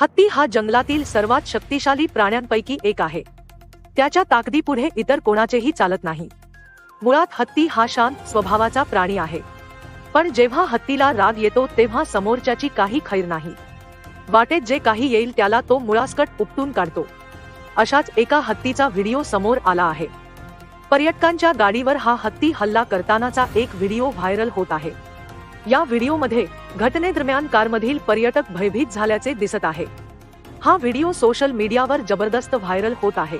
हत्ती हा जंगलातील सर्वात शक्तिशाली प्राण्यांपैकी एक आहे. त्याच्या ताकदीपुढे इतर कोणाचेही चालत नाही. मुळात हत्ती हा शांत स्वभावाचा प्राणी आहे. पण जेव्हा हत्तीला राग येतो तेव्हा समोरच्याची काही खैर नाही. वाटेत जे काही येईल त्याला तो मुळासकट उपटून काढतो. अशाच एका हत्तीचा व्हिडिओ समोर आला आहे. पर्यटकांच्या गाडीवर हा हत्ती हल्ला करतानाचा एक व्हिडिओ व्हायरल होत आहे. या व्हिडिओमध्ये घटनेदरम्यान कारमधील पर्यटक भयभीत झाल्याचे दिसत आहे. हा व्हिडिओ सोशल मीडियावर जबरदस्त व्हायरल होत आहे.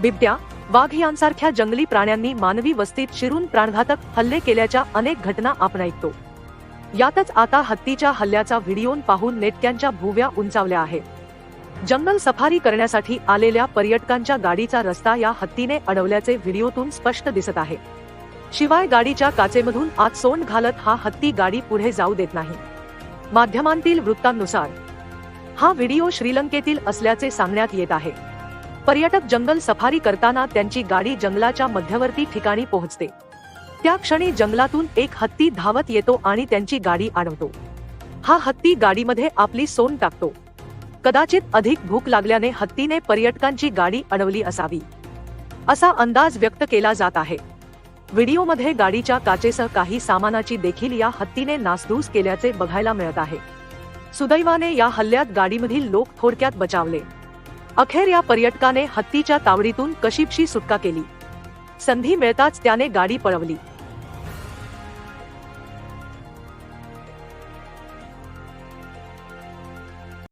बिबट्या वाघ यांसारख्या जंगली प्राण्यांनी मानवी वस्तीत शिरून प्राणघातक हल्ले केल्याच्या अनेक घटना आपण ऐकतो यातच आता हत्तीच्या हल्ल्याचा व्हिडिओ पाहून नेटक्यांच्या भुव्या उंचावल्या आहेत जंगल सफारी करण्यासाठी आलेल्या पर्यटकांच्या गाडीचा रस्ता या हत्तीने अडवल्याचे व्हिडिओतून स्पष्ट दिसत आहे. शिवाय गाडीच्या काचेमधून आत सोंड घालत हा हत्ती गाडी पुढे जाऊ देत नाही. माध्यमांतील वृत्तांनुसार हा व्हिडिओ श्रीलंकेतील असल्याचे सांगण्यात येत आहे. पर्यटक जंगल सफारी करताना त्यांची गाडी जंगलाच्या मध्यवर्ती ठिकाणी पोहोचते. त्या क्षणी जंगलातून एक हत्ती धावत येतो आणि त्यांची गाडी अडवतो हा हत्ती गाडीमध्ये आपली सोन टाकतो. कदाचित अधिक भूक लागल्याने हत्तीने पर्यटकांची गाडी अडवली असावी. असा अंदाज व्यक्त केला जात आहे. व्हिडिओमध्ये गाडीच्या काचेसह काही सामानाची देखील या हत्तीने नासधूस केल्याचे बघायला मिळत आहे. सुदैवाने या हल्ल्यात गाडीमधील लोक थोडक्यात बचावले. अखेर या पर्यटकाने हत्तीच्या तावडीतून कशीपशी सुटका केली. संधी मिळताच त्याने गाडी पळवली.